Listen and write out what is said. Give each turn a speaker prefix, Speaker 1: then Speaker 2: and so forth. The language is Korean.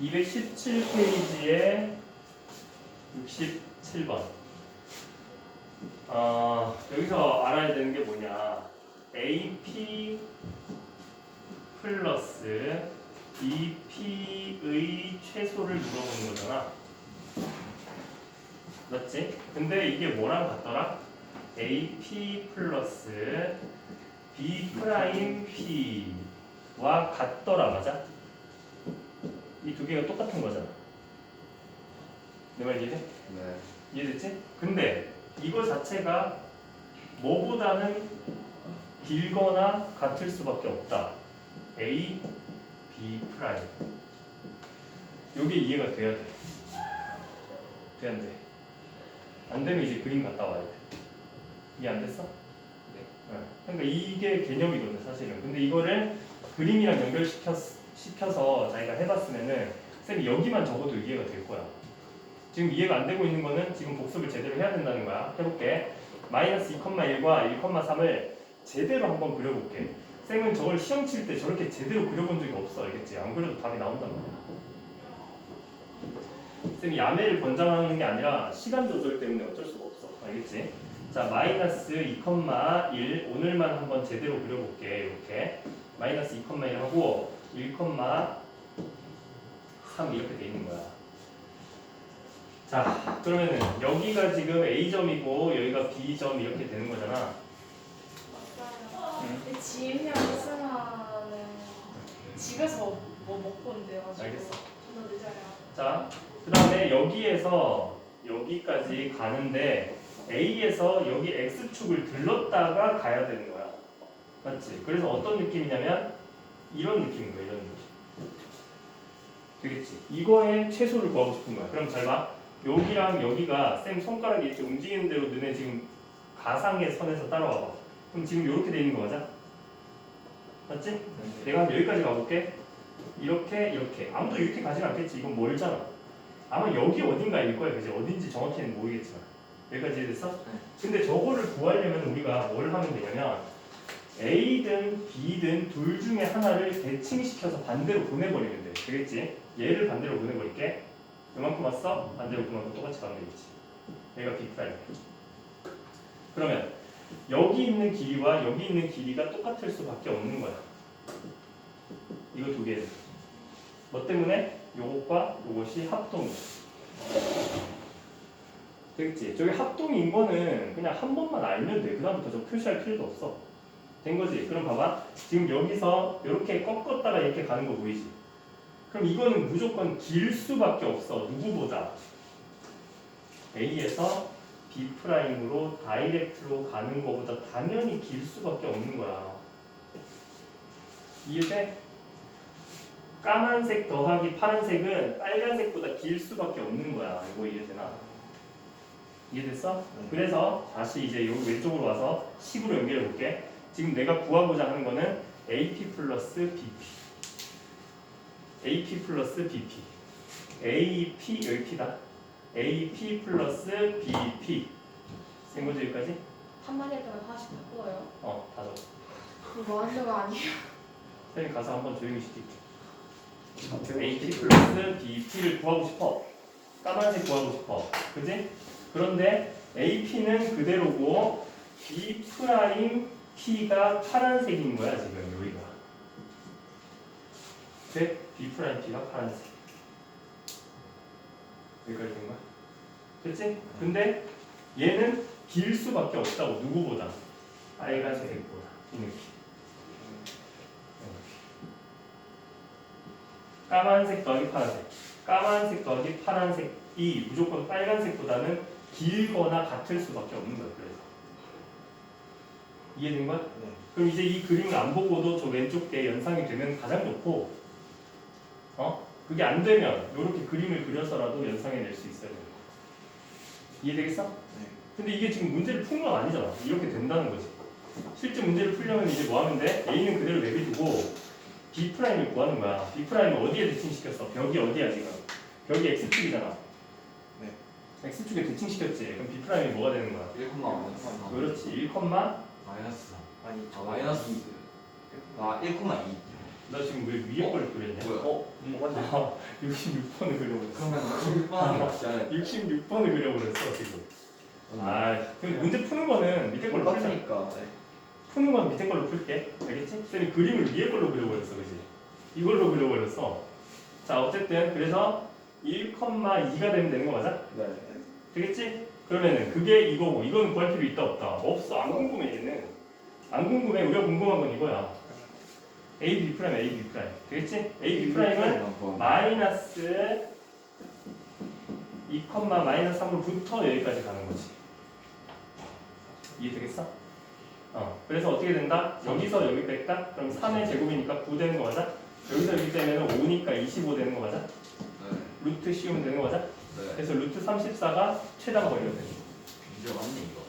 Speaker 1: 217페이지에 67번. 어, 여기서 알아야 되는 게 뭐냐. AP 플러스 BP의 최소를 물어보는 거잖아. 맞지? 근데 이게 뭐랑 같더라? AP 플러스 B 프라임 P와 같더라, 맞아? 이 두 개가 똑같은 거잖아. 내 말 이해돼?
Speaker 2: 네.
Speaker 1: 이해됐지? 근데 이거 자체가 뭐보다는 길거나 같을 수밖에 없다. A, B 프라임. 요게 이해가 돼야 돼. 돼, 안 돼? 안 되면 이제 그림 갔다 와야 돼. 이해 안 됐어?
Speaker 2: 네.
Speaker 1: 어, 그러니까 이게 개념이거든, 사실은. 근데 이거를 그림이랑 연결시켜, 시켜서 자기가 해봤으면은 쌤이 여기만 적어도 이해가 될 거야. 지금 이해가 안 되고 있는 거는 지금 복습을 제대로 해야 된다는 거야. 해볼게. 마이너스 2,1과 1,3을 제대로 한번 그려볼게. 쌤은 저걸 시험 칠 때 저렇게 제대로 그려본 적이 없어. 알겠지? 안 그려도 답이 나온단 말이야. 쌤이 야매를 권장하는 게 아니라 시간 조절 때문에 어쩔 수가 없어. 알겠지? 자, 마이너스 2,1 오늘만 한번 제대로 그려볼게. 이렇게. 마이너스 2,1 하고 1,3 이렇게 돼 있는 거야. 자, 그러면은 여기가 지금 A점이고 여기가 B점 이렇게 되는 거잖아.
Speaker 3: 맞아요.
Speaker 1: 응.
Speaker 3: 근데 지임이랑 이승아는 집에서 뭐 먹고 온대가지고
Speaker 1: 알겠어.
Speaker 3: 존나 늦어요.
Speaker 1: 자, 그 다음에 여기에서 여기까지 가는데 A에서 여기 X축을 들렀다가 가야 되는 거야. 맞지? 그래서 어떤 느낌이냐면 이런 느낌인 거야, 이런 느낌. 되겠지? 이거의 최소를 구하고 싶은 거야. 그럼 잘 봐. 여기랑 여기가 쌤 손가락이 이렇게 움직이는 대로 너네 지금 가상의 선에서 따라와 봐. 그럼 지금 이렇게 돼 있는 거 맞아? 맞지? 내가 한 여기까지 가볼게. 이렇게 이렇게 아무도 이렇게 가진 않겠지. 이건 멀잖아. 아마 여기 어딘가일 거야, 그지? 어딘지 정확히는 모르겠지만 여기까지 됐어? 근데 저거를 구하려면 우리가 뭘 하면 되냐면 A든 B든 둘 중에 하나를 대칭시켜서 반대로 보내버리면 돼. 되겠지? 얘를 반대로 보내버릴게. 요만큼 왔어? 반대로 그만큼 똑같이 되겠지. 얘가 B 프라임. 그러면 여기 있는 길이와 여기 있는 길이가 똑같을 수밖에 없는 거야. 이거 두 개. 뭐 때문에? 요것과 요것이 합동이. 되겠지? 저기 합동인 거는 그냥 한 번만 알면 돼. 그 다음부터 저 표시할 필요도 없어. 된 거지? 그럼 봐봐. 지금 여기서 이렇게 꺾었다가 이렇게 가는 거 보이지? 그럼 이거는 무조건 길 수밖에 없어. 누구보다. A에서 B 프라임으로 다이렉트로 가는 거보다 당연히 길 수밖에 없는 거야. 이해돼? 까만색 더하기 파란색은 빨간색보다 길 수밖에 없는 거야. 이거 이해되나? 이해됐어? 그래서 다시 이제 여기 왼쪽으로 와서 식으로 연결해 볼게. 지금 내가 구하고자 하는 거는 AP 플러스 BP. AP 플러스 BP. AP 여기 P다. AP 플러스 BP. 된 거죠 여기까지?
Speaker 3: 한마디 할 때만 하나씩 바꾸어요.
Speaker 1: 어, 다 적어.
Speaker 3: 그거 뭐 하는 거 아니에요?
Speaker 1: 선생님 가서 한번 조용히 시킬게. AP 플러스 BP를 구하고 싶어. 까만색 구하고 싶어. 그지? 그런데 AP는 그대로고 B 프라임 P가 파란색인 거야 지금 여기가. 돼? B 프라임 P가 파란색. 여기까지 된 거야? 그치? 근데 얘는 길 수밖에 없다고 누구보다 빨간색보다 이 느낌. 까만색 더하기 파란색. 까만색 더하기 파란색이 무조건 빨간색보다는 길거나 같을 수밖에 없는 거예요. 이해된 거야?
Speaker 2: 네.
Speaker 1: 그럼 이제 이 그림을 안 보고도 저 왼쪽 게 연상이 되면 가장 좋고, 어? 그게 안 되면 이렇게 그림을 그려서라도 연상해낼 수 있어야 돼요. 이해되겠어?
Speaker 2: 네.
Speaker 1: 근데 이게 지금 문제를 푼 건 아니잖아. 이렇게 된다는 거지. 실제 문제를 풀려면 이제 뭐 하면 돼? A는 그대로 내비두고 B 프라임을 구하는 거야. B 프라임을 어디에 대칭시켰어? 벽이 어디야 지금? 벽이 X축이잖아.
Speaker 2: 네.
Speaker 1: X축에 대칭시켰지. 그럼 B 프라임이 뭐가 되는 거야?
Speaker 2: 1,5
Speaker 1: 그렇지. 1,
Speaker 2: 마이너스 4 아니 아 마이너스 아 1,2
Speaker 1: 나 지금 왜 위에 걸 그렸냐?
Speaker 2: 뭐야? 어? 음, 맞네.
Speaker 1: 아, 66번을 그려버렸어.
Speaker 2: 그러면 1번 같지 않아요?
Speaker 1: 66번을 그려버렸어 지금. 아, 그럼 문제 푸는 거는 밑에 걸로 풀자.
Speaker 2: 똑같으니까. 네.
Speaker 1: 푸는 건 밑에 걸로 풀게. 알겠지? 쌤이 그림을 위에 걸로 그려버렸어, 그지? 이걸로 그려버렸어. 자, 어쨌든 그래서 1,2가 되면 되는 거 맞아?
Speaker 2: 네.
Speaker 1: 되겠지? 그러면은 그게 이거고 이거는 구할 필요 있다 없다? 없어 안 궁금해 얘는 안 궁금해 우리가 궁금한 건 이거야 A, B 프라임, A, B 프라임 되겠지? A, B 프라임은 마이너스 2, 마이너스 3으로부터 여기까지 가는 거지 이해되겠어? 어 그래서 어떻게 된다? 여기서 여기 뺄까? 그럼 3의 제곱이니까 9 되는 거 맞아? 여기서 여기 빼면 5니까 25 되는 거 맞아?
Speaker 2: 네.
Speaker 1: 루트 씌우면 되는 거 맞아?
Speaker 2: 네.
Speaker 1: 그래서 루트 34가 최단 돼
Speaker 2: 이제 맞네 이거.